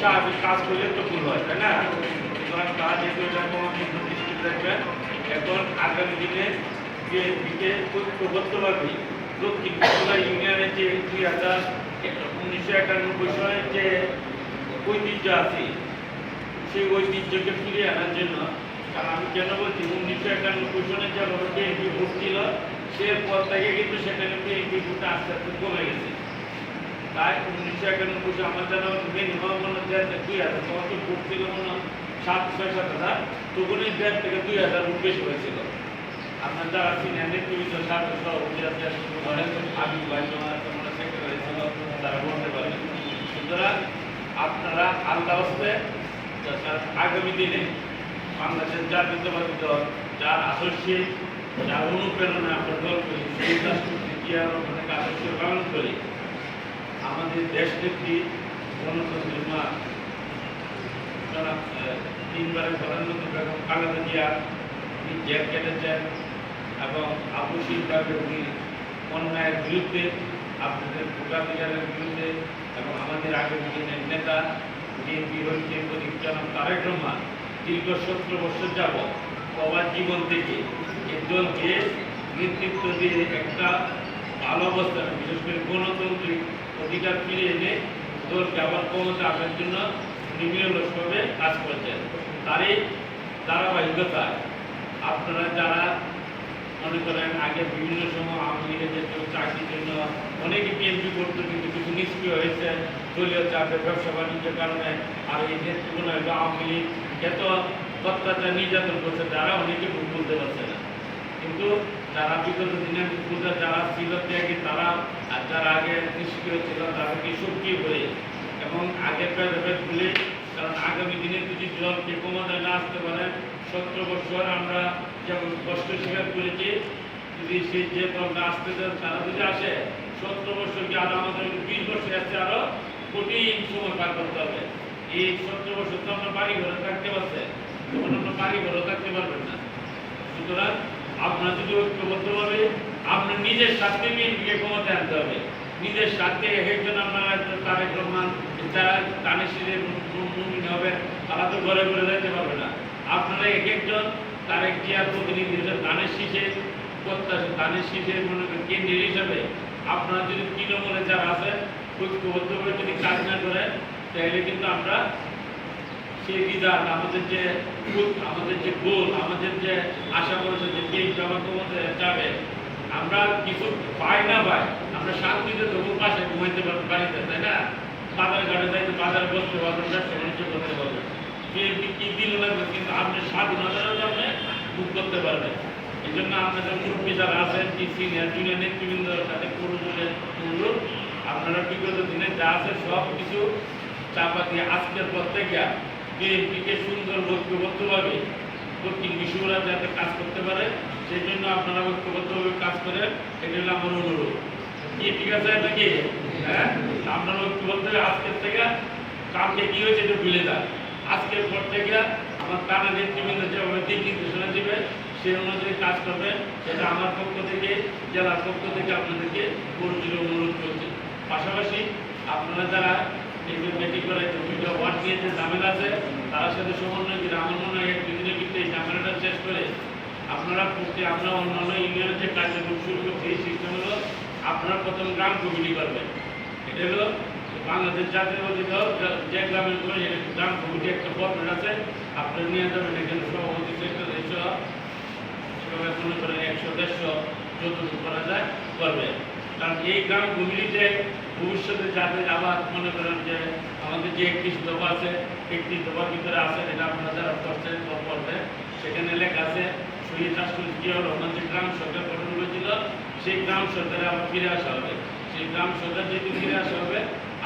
স্বাভাবিক কাজ করলে তো ভুল হয়, তাই না? সুতরাং তারা যেহেতু এটা কোনো দৃষ্টি এখন আগামী দিনে যে দিকে দক্ষিণ বাংলা ইউনিয়নের যে দুই হাজার উনিশশো একানব্বই সালের যে ঐতিহ্য আছে, সেই ঐতিহ্যকে ফিরিয়ে আনার জন্য, কারণ আমি কেন বলছি, উনিশশো একানব্বই সনে যেভাবে বিএনপি ভোট ছিল সে পর থেকে কিন্তু সেখানে বিএনপি ভোটটা আস্তে আস্তে কমে গেছে। তাই উনিশশো একানব্বই দুই হাজার, তখন তো ভোট ছিল মনে থেকে দুই হাজার ভোট বেশি হয়েছিল। আপনার যারা সিনিয়র নেতৃবৃন্দ ধরেন আমি আগামী দিনে বাংলাদেশের জাতীয়তাবাদী দল, যার আদর্শে যার অনুপ্রেরণা আমরা দল করি, সেই রাষ্ট্রপতি জিয়া রহমানের আদর্শ পালন করি আমাদের দেশ নেত্রী গণতন্ত্রের মা জনাব আহ, তিনবারের প্রধানমন্ত্রী বেগম খালেদা জিয়া তিনি জেল কেটেছেন এবং শিল্পাকে উনি অন্যায়ের বিরুদ্ধে আপনাদের ভোটাধিকারের বিরুদ্ধে এবং আমাদের আগামী দিনের নেতা বিএনপি ঐক্যের প্রতীক জনাব তারেক রহমান দীর্ঘ সত্তর বছর যাব সবার জীবন থেকে দলকে নেতৃত্ব দিয়ে একটা ভালো অবস্থান বিশেষ করে গণতান্ত্রিক অধিকার ফিরে এনে দলকে আবার ক্ষমতা আসার জন্য নির্মলভাবে কাজ করছেন। তারই ধারাবাহিকতায় আপনারা যারা মনে করেন আগে বিভিন্ন সময় আওয়ামী লীগের চাকরির জন্য অনেকে বিএনপি করতো, কিন্তু কিছু নিষ্ক্রিয় হয়েছে। দলীয় চাপে ব্যবসা বাণিজ্যের কারণে আর এই নেতৃত্ব হয়তো আওয়ামী লীগ এত অত্যাচার নির্যাতন করছে, তারা অনেকে ভুল বলতে পারছে না। কিন্তু যারা বিগত দিনের পূজা যারা ছিল ত্যাগী তারা আর যারা আগে নিষ্ক্রিয় ছিল তাদেরকে সক্রিয় করে এবং আগের প্যারাগ্রাফ খুলে কারণ আগামী দিনে যদি জলকে ক্ষমতায় না আসতে পারে, সতেরো বছর আমরা যেমন কষ্ট স্বীকার করেছি, যদি সে যে দলটা আসতে চায় তারা যদি আসে, সতেরো বছর কি আরও আমাদের বিশ বছর আসছে আরও কঠিন সময় পার করতে হবে। এই সতেরো বছর তো আমরা বাড়ি ঘরে থাকতে পারছে আমরা বাড়ি ঘরে থাকতে পারবেন না। সুতরাং আপনার যদি ঐক্যবদ্ধভাবে আপনার নিজের স্বার্থে বিএনপিকে ক্ষমতায় আনতে হবে। নিজের এক একজন তারেক রহমান তানের শিরে মুমিন তারা তো ঘরে ঘরে যাইতে পারবে না আপনারা এক একজন তারেক জিয়ার প্রতিনিধি শীষে প্রত্যাশী শীষের মনে করেন হিসাবে আপনারা যদি তৃণমূলে যারা আছে ঐক্যবদ্ধভাবে যদি কাজ না করেন তাহলে কিন্তু আমরা সেই বিধান আমাদের যে আমাদের যে গোল আমাদের যে আশা করেছে যে কে জমা কমাতে যাবে আমরা কিছু পাই না পাই। আমরা শান্তিতে তবু পাশে ঘুমাইতে পারব, বাড়িতে, তাই না? বাজার ঘাটে যাইতে বাজারে বসতে পারবেন ব্যবসা বাণিজ্য করতে পারবেন বিএনপি কি দিল লাগবে কিন্তু আপনি স্বাধীনতার জন্য বুক করতে পারবেন এই জন্য আপনাদের মুরব্বী যারা আছেন, কি সিনিয়র জুনিয়র নেতৃবৃন্দ তাদের পুরুষের অনুরোধ। আপনারা বিগত দিনে যা আছে সব কিছু চাপা দিয়ে আজকের পর থেকে বিএনপিকে সুন্দর ঐক্যবদ্ধভাবে দক্ষিণ বিশ্বরা যাতে কাজ করতে পারে। সেই জন্য আপনারা ঐক্যবদ্ধভাবে কাজ করেন, এটা হলো আমার অনুরোধ। কি, ঠিক আছে নাকি? হ্যাঁ? আপনারা ঐক্যবদ্ধ আজকের থেকে কালকে কি হয়েছে একটু ভুলে যান আজকের পর থেকে আমার টানা নেতৃবৃন্দ যেভাবে দিক নির্দেশনা দেবে সেই অনুযায়ী কাজ করবেন সেটা আমার পক্ষ থেকে, জেলার পক্ষ থেকে আপনাদেরকে পরিচিত অনুরোধ করছি। পাশাপাশি আপনারা যারা যে মিটিং করে যে দুইটা ওয়ার্ড নিয়ে যে ঝামেলা আছে, তার সাথে সমন্বয় করে, আমার মনে হয় দুদিনের ভিতরে এই ঝামেলাটা শেষ করে আপনারা প্রতি আমরা অন্যান্য ইউনিয়নের যে কার্যক্রম শুরু করছি, এই সিস্টেম হলো আপনারা প্রথম গ্রাম কমিটি করবেন। এটা হলো বাংলাদেশ জাতীয়বাদী দল, যে গ্রামের করে গ্রাম কমিটি একটা ফর্মেট আছে, আপনারা নিয়ে যাবেন এখানে সভাপতি সেভাবে মনে করেন একশো, দেড়শো যতটুকু করা যায় করবে। কারণ এই গ্রাম কমিটিতে ভবিষ্যতে যাতে আবার মনে করেন যে আমাদের যে একত্রিশ দফা আছে, একত্রিশ দফার ভিতরে আছে, এটা আপনারা যারা করছেন সেখানে লেখা আছে রাষ্ট্রপতি জিয়াউর রহমান যে গ্রাম সরকার গঠন করেছিল সেই গ্রাম সরকারে আবার ফিরে আসা হবে। সেই গ্রাম সরকার যেহেতু ফিরে আসা হবে,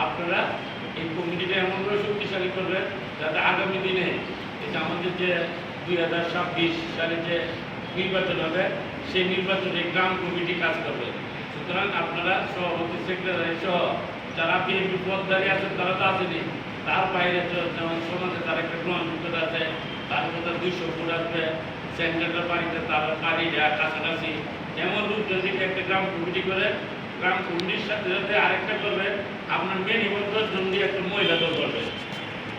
আপনারা এই কমিটিটা এমনভাবে শক্তিশালী করবেন যাতে আগামী দিনে যে আমাদের যে দুই হাজার ছাব্বিশ সালে যে নির্বাচন হবে, সেই নির্বাচনে গ্রাম কমিটি কাজ করবে। সুতরাং আপনারা সভাপতি, সেক্রেটারি সহ যারা বিএনপি পদধারী আছেন, তারা তো আসেনি তার বাইরে যেমন সমাজে তার একটা গ্রহণযোগ্যতা আছে, তার কথা দুইশো ফুট আসবে। সেন্টারের বাড়িতে তার বাড়িটা কাছাকাছি। এমন রূপ যদি একটা গ্রাম কমিটি করে, গ্রাম কমিটির সাথে সাথে আরেকটা করবে, আপনার মিনিমাম দশজন দিয়ে একটা মহিলা দল করবে।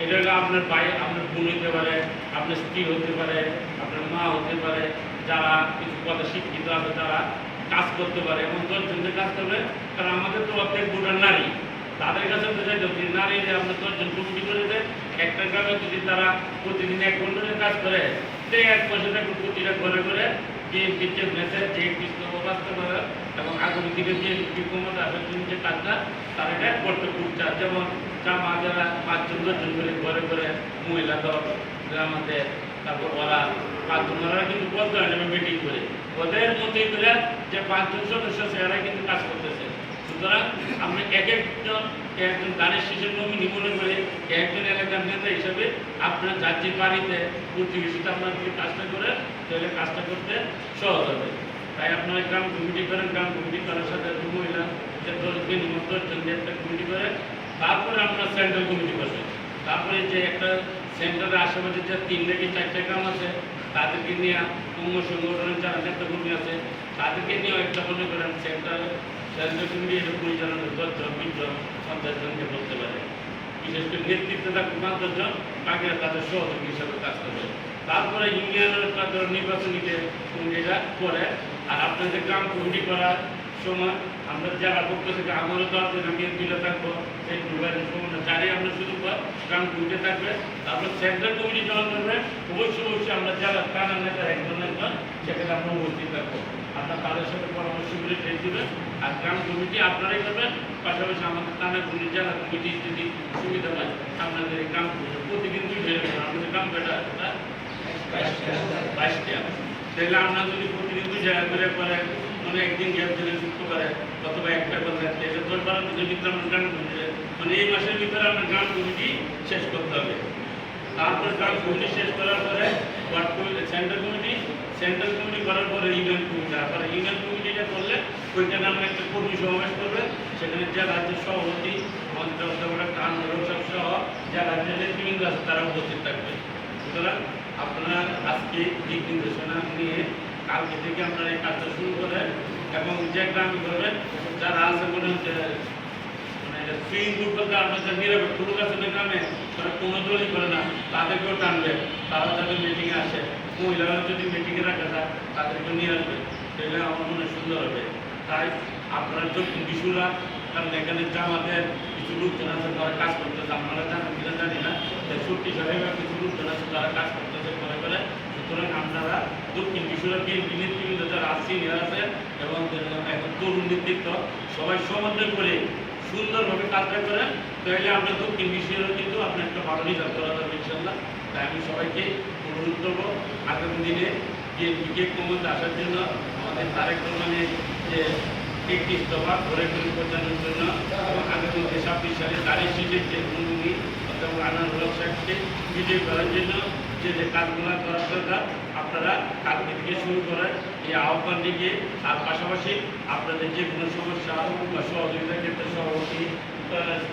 এটা হলো আপনার ভাই, আপনার বোন হতে পারে, আপনার স্ত্রী হতে পারে, আপনার মা হতে পারে, যারা কিছু পদে শিক্ষিত আছে তারা কাজ করতে পারে। এমন দশজনকে কাজ করবে কারণ আমাদের তো অর্ধেক ভোটার নারী। তাদের কাছে তো যাই যদি নারী যে আপনার দশজন কমিটি করে দেয়, একটা গ্রামে যদি তারা প্রতিদিন এক ঘণ্টা কাজ করে সেই এক টাকা প্রতিটা ঘরে করে যে বিদ্যুৎ মেসে যে কৃষ্ণ বাস্তব করে এবং আগামী দিনে যে বিক্ষমতা আসার জন্য যে কাজটা তারা এটা করতে খুঁজছে যেমন জামা যারা পাঁচজন, দশজন করে ঘরে ঘরে মহিলা দল, আমাদের তারপর ওরা পাঁচজন, ওরা কিন্তু বলতে হয় মিটিং করে। ওদের মধ্যেই করে যে পাঁচজন সদস্য আছে কিন্তু কাজ করতেছে। সুতরাং আমরা এক একজন একজন দানের শিশুর নমিনি মনে করে একজন এলাকার নেতা হিসেবে আপনার যার যে বাড়িতে প্রতিবেশীতে আপনার যদি কাজটা করে তাহলে কাজটা করতে সহজ হবে। তাই আপনারা গ্রাম কমিটি করেন, গ্রাম কমিটি করার সাথে মহিলা দশকে নিমন্ত্রণ একটা কমিটি করে, তারপরে আমরা সেন্ট্রাল কমিটি করবেন তারপরে যে একটা সেন্টারের আশেপাশে যে তিন থেকে চারটে গ্রাম আছে, তাদেরকে নিয়ে অঙ্গ সংগঠনের যারা নেতাকর্মী আছে, তাদেরকে নিয়ে একটা মনে করেন সেন্টার আমরা জেলা পক্ষ থেকে আমারও থাকব এই দুবারের সময় আমরা শুধু গ্রাম কমিটি থাকবে তারপর সেন্ট্রাল কমিটি যখন অবশ্যই অবশ্যই আমরা জেলা কানার নেতা একজন একজন সেখানে আমরা উপস্থিত থাকব আপনার তাদের সাথে পরামর্শ করে টেক দেবেন। আর গ্রাম কমিটি আপনারাই করবেন। পাশাপাশি আমাদের থানা কমিটি জেলা কমিটি যদি সুবিধা হয় আপনাদের গ্রাম কমিটি প্রতিদিন দুই হয়ে যাবে আমাদের গ্রাম বেটা বাইশটা তাহলে আমরা যদি প্রতিদিন দুই জায়গা করে করে মানে একদিন গ্যাপ দিলে যুক্ত করে অথবা একটা করলেন এটা দশ বারো ভিতরে আমরা গ্রাম কমিটি মানে এই মাসের ভিতরে আমরা গ্রাম কমিটি শেষ করতে হবে। তারপরে গ্রাম কমিটি শেষ করার পরে ward central committee central committee করার পরে ইউনিয়ন কমিটি তারপরে ইউনিয়ন কমিটিটা করলে ওইখানে আমরা একটা কর্মী সমাবেশ করবে, সেখানে যে রাজ্যের সভাপতি, মন্ত্রী অধ্যক্ষ কানুন সব সহ যে রাজ্যের নেতৃবৃন্দ আছে, তারা উপস্থিত থাকবে। সুতরাং আপনারা আজকে দিক নির্দেশনা নিয়ে কালকে থেকে আপনারা এই কাজটা শুরু করেন এবং যে গ্রামে করবেন যারা আছে মনে হচ্ছে মানে সুইং গ্রুপ বলতে আপনার যে নিরপেক্ষ লোক আছে না গ্রামে তারা কোনো দলই করে না, তাদেরকেও টানবে। তারা যাতে মিটিংয়ে আসে। মহিলারা যদি মিটিংয়ে রাখা যায় তাদেরকে নিয়ে আসবে। তাহলে আমার মনে সুন্দর হবে। তাই আপনারা দক্ষিণ বিশুরা, কারণ এখানে জামাতের কিছু লোকজন আছে, তারা কাজ করতেছে। আপনারা জানেন কিনা জানি না ছুটি সাহেবের কিছু লোকজন আছে, তারা কাজ করতেছে করে করে। সুতরাং আপনারা দক্ষিণ বিশ্বরা বিএনপি নেতৃবৃন্দ, যারা সিনিয়র আছে, এবং এখন তরুণ নেতৃত্ব, সবাই সমন্বয় করে সুন্দরভাবে কাজটা করেন। তাহলে আমরা দক্ষিণ বিশ্বেরও কিন্তু আপনার একটা ভালো রেজাল্ট করা যাবে ইনশাল্লাহ তাই আমি সবাইকে অনুরোধ করব, আগামী দিনে বিএনপিকে ক্ষমতা আসার জন্য আমাদের তারেক রহমানের যে একটি ইস্তফা ঘরে ঘরে পৌঁছানোর জন্য এবং আগামী যে ছাব্বিশ সালে দাঁড়িয়ে সিটের যে অনুমতি অথবা আনারুল্লাহ সাহেবকে বিজয় করার জন্য যে যে কাজগুলো করার দরকার, আপনারা কালকে থেকে শুরু করেন। এই আহ্বান দিকে আর পাশাপাশি আপনাদের যে কোনো সমস্যা বা সহযোগিতার ক্ষেত্রে সভাপতি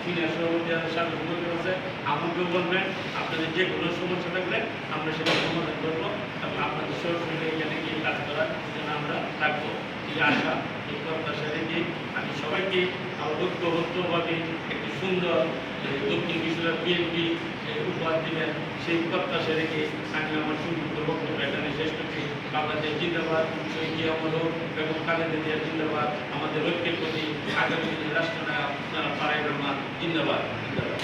সিনিয়র সভাপতি আছে উপস্থিত আছে আমাকেও বলবেন, আপনাদের যে কোনো সমস্যা থাকলে আমরা সেটা সমাধান করব এবং আপনাদের সহযোগিতা এখানে গিয়ে কাজ করার জন্য আমরা থাকব। এই আশা, এই প্রত্যাশা রেখে আমি সবাইকে ঐক্যবদ্ধভাবে একটি সুন্দর দক্ষিণ বিশ্বনাথ বিএনপি উপহার দিবেন। সেই প্রত্যাশা রেখে আমি আমার সংযুক্ত বক্তব্য এখানে শেষ করছি। বাংলাদেশ জিন্দাবাদ আমল এবং খালেদা জিয়া জিন্দাবাদ, আমাদের ঐক্যের প্রতি আগামী দিনে রাষ্ট্রনায়ক যারা পাড়াই রহমান, জিন্দাবাদ জিন্দাবাদ।